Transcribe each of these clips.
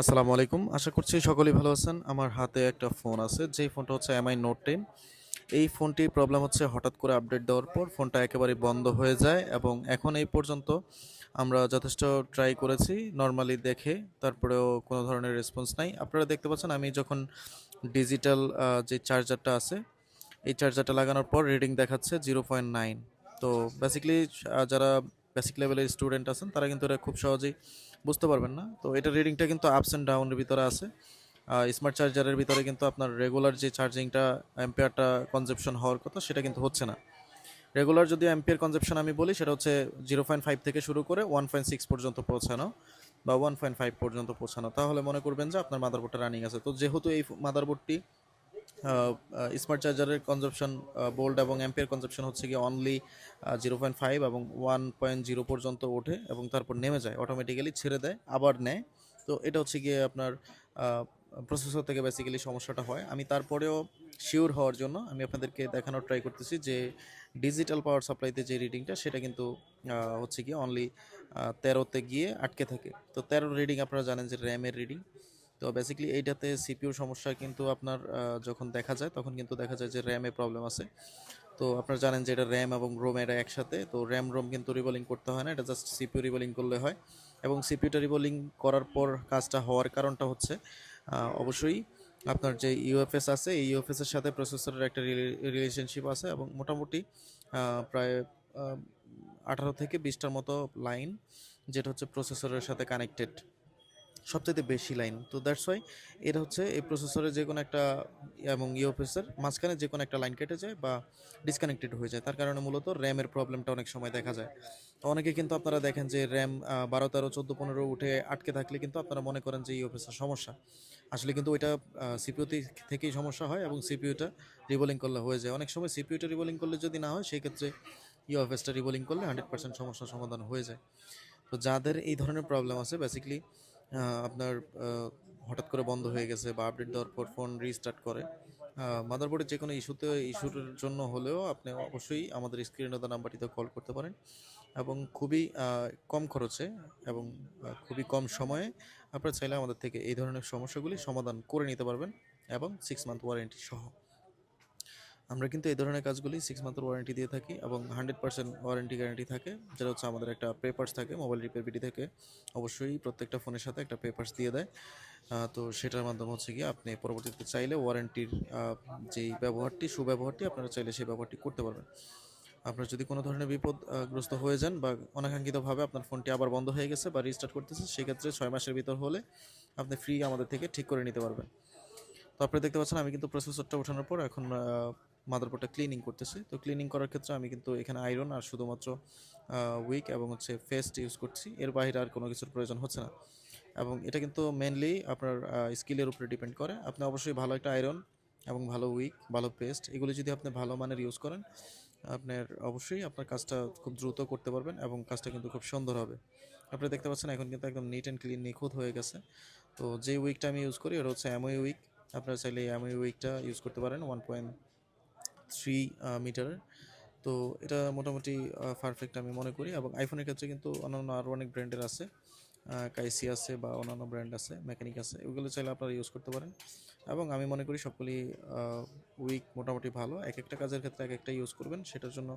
আসসালামু আলাইকুম। আশা করছি সকলেই ভালো আছেন। আমার হাতে একটা ফোন আছে, যেই ফোনটা হচ্ছে এমআই নোট টেন এই ফোনটির প্রবলেম হচ্ছে হঠাৎ করে আপডেট দেওয়ার পর ফোনটা একেবারে বন্ধ হয়ে যায় এবং এখন এই পর্যন্ত আমরা যথেষ্ট ট্রাই করেছি নর্মালি দেখে, তারপরেও কোনো ধরনের রেসপন্স নাই। আপনারা দেখতে পাচ্ছেন আমি যখন ডিজিটাল যে চার্জারটা আছে, এই চার্জারটা লাগানোর পর রিডিং দেখাচ্ছে জিরো পয়েন্ট নাইন তো বেসিক্যালি যারা বেসিক লেভেলের স্টুডেন্ট আছেন, তারা কিন্তু এটা খুব সহজেই বুঝতে পারবেন না। তো এটা রিডিংটা কিন্তু আপস অ্যান্ড ডাউনের ভিতরে আছে। স্মার্ট চার্জারের ভিতরে কিন্তু আপনার রেগুলার যে চার্জিংটা অ্যাম্পিয়ারটা কনজেপশন হওয়ার কথা, সেটা কিন্তু হচ্ছে না। রেগুলার যদি অ্যাম্পিয়ার কনজেপশন আমি বলি, সেটা হচ্ছে জিরো পয়েন্ট ফাইভ থেকে শুরু করে ওয়ান পয়েন্ট সিক্স পর্যন্ত পৌঁছানো বা ওয়ান পয়েন্ট ফাইভ পর্যন্ত পৌঁছানো। তাহলে মনে করবেন যে আপনার মাদারবোর্ডটা রানিং আছে। তো যেহেতু এই মাদারবোর্ডটি স্মার্ট চার্জারের কনজাপশন বোল্ড এবং অ্যাম্পের কনজাপশন হচ্ছে গিয়ে অনলি জিরো পয়েন্ট ফাইভ এবং ওয়ান পয়েন্ট জিরো পর্যন্ত ওঠে এবং তারপর নেমে যায় অটোমেটিক্যালি ছেড়ে দেয়, আবার নেয়। তো এটা হচ্ছে গিয়ে আপনার প্রসেসর থেকে বেসিক্যালি সমস্যাটা হয়। আমি তারপরেও শিওর হওয়ার জন্য আমি আপনাদেরকে দেখানোর ট্রাই করতেছি যে ডিজিটাল পাওয়ার সাপ্লাইতে যে রিডিংটা সেটা কিন্তু হচ্ছে গিয়ে অনলি তেরোতে গিয়ে আটকে থাকে। তো তেরো রিডিং আপনারা জানেন যে র্যামের রিডিং তো বেসিক্যালি এইটাতে সিপিউর সমস্যা কিন্তু আপনার যখন দেখা যায়, তখন কিন্তু দেখা যায় যে র্যামে প্রবলেম আছে। তো আপনারা জানেন যে এটা র্যাম এবং রোম এটা একসাথে, তো র্যাম রোম কিন্তু রিবোলিং করতে হয় না, এটা জাস্ট সিপিউ রিবোলিং করলে হয়। এবং সিপিউটা রিবোলিং করার পর কাজটা হওয়ার কারণটা হচ্ছে অবশ্যই আপনার যে ইউএফএস আছে, এই ইউএফএস এর সাথে প্রসেসরের একটা রিলেশনশিপ আছে এবং মোটামুটি প্রায় আঠারো থেকে বিশটার মতো লাইন যেটা হচ্ছে প্রসেসরের সাথে কানেক্টেড সবচেয়ে বেশি লাইন। তো দ্যাটস ওয়াই এটা হচ্ছে এই প্রসেসরে যে কোনো একটা, এবং ইউএফএসের মাঝখানে যে কোনো একটা লাইন কেটে যায় বা ডিসকানেক্টেড হয়ে যায়। তার কারণে মূলত র্যামের প্রবলেমটা অনেক সময় দেখা যায়। অনেকে কিন্তু আপনারা দেখেন যে র্যাম বারো, তেরো, চোদ্দ, পনেরো উঠে আটকে থাকলে কিন্তু আপনারা মনে করেন যে ইউএফএসের সমস্যা। আসলে কিন্তু ওইটা সিপিউ থেকেই সমস্যা হয় এবং সিপিউটা রিবোলিং করলে হয়ে যায়। অনেক সময় সিপিউটা রিবোলিং করলে যদি না হয়, সেই ক্ষেত্রে ইউএফএসটা রিবোলিং করলে হান্ড্রেড পার্সেন্ট সমস্যার সমাধান হয়ে যায়। তো যাদের এই ধরনের প্রবলেম আছে বেসিক্যালি আপনার হঠাৎ করে বন্ধ হয়ে গেছে বা আপডেট দেওয়ার পর ফোন রিস্টার্ট করে। মাদারবোর্ডের যে কোনো ইস্যুতে ইস্যুর জন্য হলেও আপনি অবশ্যই আমাদের স্ক্রিনে দেওয়া নাম্বারটিতে কল করতে পারেন এবং খুবই কম খরচে এবং খুবই কম সময়ে আপনারা চাইলে আমাদের থেকে এই ধরনের সমস্যাগুলি সমাধান করে নিতে পারবেন এবং সিক্স মান্থ ওয়ারেন্টি সহ। আমরা কিন্তু এই ধরনের কাজগুলি সিক্স মান্থের ওয়ারেন্টি দিয়ে থাকি এবং হান্ড্রেড পার্সেন্ট ওয়ারেন্টি গ্যারান্টি থাকে, যেটা হচ্ছে আমাদের একটা পেপার্স থাকে মোবাইল রিপেয়ার বিডি থেকে। অবশ্যই প্রত্যেকটা ফোনের সাথে একটা পেপার্স দিয়ে দেয়। তো সেটার মাধ্যমে হচ্ছে গিয়ে আপনি পরবর্তীতে চাইলে ওয়ারেন্টির যেই ব্যবহারটি, সুব্যবহারটি আপনারা চাইলে সেই ব্যবহারটি করতে পারবেন। আপনার যদি কোনো ধরনের বিপদগ্রস্ত হয়ে যান বা অনাকাঙ্ক্ষিতভাবে আপনার ফোনটি আবার বন্ধ হয়ে গেছে বা রিস্টার্ট করতেছে সেক্ষেত্রে ছয় মাসের ভিতর হলে আপনি ফ্রি আমাদের থেকে ঠিক করে নিতে পারবেন। তো আপনি দেখতে পাচ্ছেন আমি কিন্তু প্রসেসরটা ওঠানোর পর এখন মাদারবোর্ডটা ক্লিনিং করতেছি। তো ক্লিনিং করার ক্ষেত্রে আমি কিন্তু এখানে আয়রন আর শুধুমাত্র উইক এবং হচ্ছে ফেস্ট ইউজ করছি। এর বাইরে আর কোনো কিছুর প্রয়োজন হচ্ছে না। এবং এটা কিন্তু মেনলি আপনার স্কিলের উপরে ডিপেন্ড করে। আপনি অবশ্যই ভালো একটা আয়রন এবং ভালো উইক ভালো পেস্ট এগুলি যদি আপনি ভালো মানের ইউজ করেন, আপনার অবশ্যই আপনার কাজটা খুব দ্রুত করতে পারবেন এবং কাজটা কিন্তু খুব সুন্দর হবে। আপনি দেখতে পাচ্ছেন এখন কিন্তু একদম নিট অ্যান্ড ক্লিন নিখুঁত হয়ে গেছে। তো যে উইকটা আমি ইউজ করি, ওটা হচ্ছে অ্যামোই উইক আপনারা চাইলে অ্যামোই উইকটা ইউজ করতে পারেন ওয়ান পয়েন্ট থ্রি মিটারের তো এটা মোটামুটি পারফেক্ট আমি মনে করি। এবং আইফোনের ক্ষেত্রে কিন্তু অন্যান্য আরও অনেক ব্র্যান্ডের আছে। কাইসি আছে বা অন্যান্য ব্র্যান্ড আছে মেকানিক আছে। ওগুলো চাইলে আপনারা ইউজ করতে পারেন। এবং আমি মনে করি সবগুলি উইক মোটামুটি ভালো। এক একটা কাজের ক্ষেত্রে এক একটা ইউজ করবেন। সেটার জন্য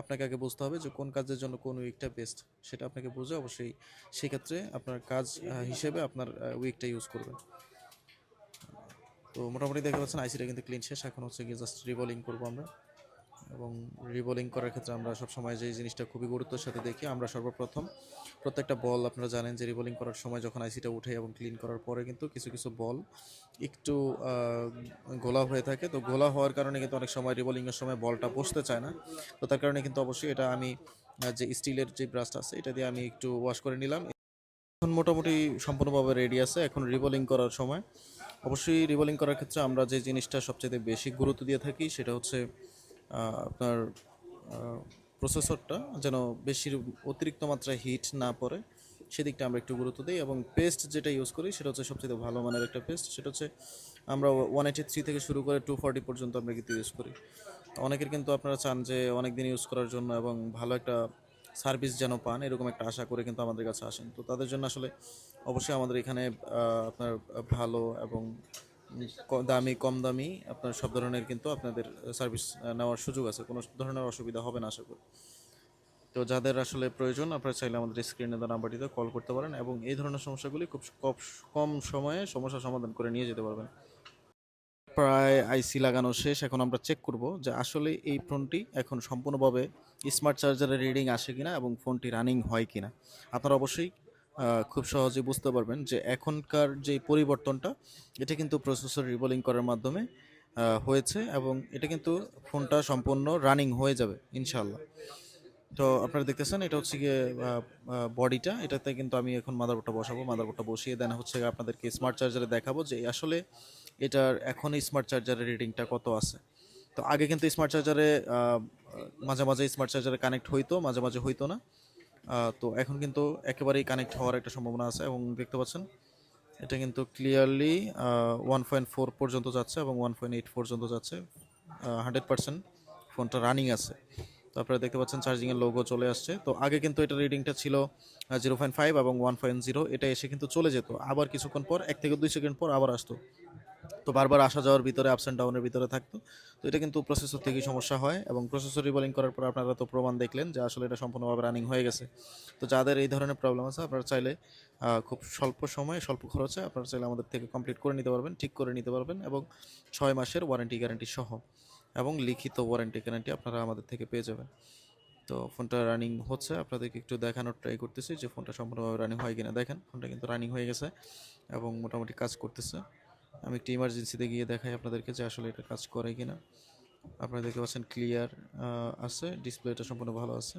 আপনাকে আগে বুঝতে হবে যে কোন কাজের জন্য কোন উইকটা বেস্ট সেটা আপনাকে বুঝে অবশ্যই সেক্ষেত্রে আপনার কাজ হিসেবে আপনার উইকটা ইউজ করবেন। তো মোটামুটি দেখতে পাচ্ছেন আইসিটা কিন্তু ক্লিন শেষ। এখন হচ্ছে গিয়ে জাস্ট রিবোলিং করব আমরা। এবং রিবোলিং করার ক্ষেত্রে আমরা সবসময় যে জিনিসটা খুবই গুরুত্বের সাথে দেখি, আমরা সর্বপ্রথম প্রত্যেকটা বল আপনারা জানেন যে রিবোলিং করার সময় যখন আইসিটা উঠে এবং ক্লিন করার পরে কিন্তু কিছু কিছু বল একটু ঘোলা হয়ে থাকে। তো ঘোলা হওয়ার কারণে কিন্তু অনেক সময় রিবোলিংয়ের সময় বলটা বসতে চায় না। তো তার কারণে কিন্তু অবশ্যই এটা আমি যে স্টিলের যে ব্রাশটা আছে, এটা দিয়ে আমি একটু ওয়াশ করে নিলাম। এখন মোটামুটি সম্পূর্ণভাবে রেডি আছে। এখন রিবোলিং করার সময় অবশ্যই রিবোলিং করার ক্ষেত্রে আমরা যে জিনিসটা সবচেয়ে বেশি গুরুত্ব দিয়ে থাকি সেটা হচ্ছে আপনার প্রসেসরটা যেন বেশি অতিরিক্ত মাত্রায় হিট না পড়ে, সেদিকটা আমরা একটু গুরুত্ব দিই এবং পেস্ট যেটা ইউজ করি সেটা হচ্ছে সবচেয়ে ভালো মানের একটা পেস্ট সেটা হচ্ছে আমরা ওয়ান এইটি থ্রি থেকে শুরু করে টু ফর্টি পর্যন্ত আমরা কিন্তু ইউজ করি। অনেকের কিন্তু আপনারা চান যে অনেক দিন ইউজ করার জন্য এবং ভালো একটা সার্ভিস যেন পান, এরকম একটা আশা করে কিন্তু আমাদের কাছে আসেন। তো তাদের জন্য আসলে অবশ্যই আমাদের এখানে আপনার ভালো এবং দামি, কম দামি আপনার সব ধরনের কিন্তু আপনাদের সার্ভিস নেওয়ার সুযোগ আছে। কোনো ধরনের অসুবিধা হবে না, আশা করি। তো যাদের আসলে প্রয়োজন, আপনারা চাইলে আমাদের স্ক্রিনে দেওয়া নাম্বারটিতে কল করতে পারেন এবং এই ধরনের সমস্যাগুলি খুব কম- সময়ে সমস্যা সমাধান করে নিয়ে যেতে পারবেন। প্রায় আইসি লাগানো শেষ, এখন আমরা চেক করব যে আসলে এই ফোনটি এখন সম্পূর্ণভাবে স্মার্ট চার্জারের রিডিং আসে কিনা এবং ফোনটি রানিং হয় কিনা। আপনারা অবশ্যই খুব সহজে বুঝতে পারবেন যে এখনকার যে পরিবর্তনটা, এটা কিন্তু প্রসেসর রিবোলিং করার মাধ্যমে হয়েছে এবং এটা কিন্তু ফোনটা সম্পূর্ণ রানিং হয়ে যাবে ইনশাল্লাহ তো আপনারা দেখতেছেন, এটা হচ্ছে গিয়ে বডিটা এটাতে কিন্তু আমি এখন মাদারবোর্ডটা বসাবো মাদারবোর্ডটা বসিয়ে দেন হচ্ছে আপনাদেরকে স্মার্ট চার্জারে দেখাবো যে আসলে এটার এখন স্মার্ট চার্জারের রিডিংটা কত আছে। তো আগে কিন্তু স্মার্ট চার্জারে মাঝে মাঝে স্মার্ট চার্জারে কানেক্ট হইতো, মাঝে মাঝে হইতো না। তো এখন কিন্তু একেবারেই কানেক্ট হওয়ার একটা সম্ভাবনা আছে এবং দেখতে পাচ্ছেন, এটা কিন্তু ক্লিয়ারলি ওয়ান পয়েন্ট ফোর পর্যন্ত যাচ্ছে এবং ওয়ান পয়েন্ট এইট পর্যন্ত যাচ্ছে। হান্ড্রেড পার্সেন্ট ফোনটা রানিং আছে। তো আপনারা দেখতে পাচ্ছেন চার্জিংয়ের লোগো চলে আসছে। তো আগে কিন্তু এটা রিডিংটা ছিল জিরো পয়েন্ট ফাইভ এবং ওয়ান পয়েন্ট জিরো এটা এসে কিন্তু চলে যেত। আবার কিছুক্ষণ পর, এক থেকে দুই সেকেন্ড পর আবার আসতো। তো বারবার আসা যাওয়ার ভিতরে আপস অ্যান্ড ডাউনের ভিতরে থাকতো। তো এটা কিন্তু প্রসেসর থেকেই সমস্যা হয় এবং প্রসেসর রিবোলিং করার পর আপনারা তো প্রমাণ দেখলেন যে আসলে এটা সম্পূর্ণভাবে রানিং হয়ে গেছে। তো যাদের এই ধরনের প্রবলেম আছে, আপনারা চাইলে খুব স্বল্প সময়ে, স্বল্প খরচে আপনারা চাইলে আমাদের থেকে কমপ্লিট করে নিতে পারবেন, ঠিক করে নিতে পারবেন এবং ছয় মাসের ওয়ারেন্টি গ্যারান্টি সহ এবং লিখিত ওয়ারেন্টি গ্যারান্টি আপনারা আমাদের থেকে পেয়ে যাবেন। তো ফোনটা রানিং হচ্ছে, আপনাদেরকে একটু দেখানোর ট্রাই করতেছি যে ফোনটা সম্পূর্ণভাবে রানিং হয় কিনা। দেখেন, ফোনটা কিন্তু রানিং হয়ে গেছে এবং মোটামুটি কাজ করতেছে। আমি একটি ইমার্জেন্সিতে গিয়ে দেখাই আপনাদেরকে যে আসলে এটা কাজ করে কিনা। আপনারা দেখতে পাচ্ছেন ক্লিয়ার আছে ডিসপ্লেটা সম্পূর্ণ ভালো আছে।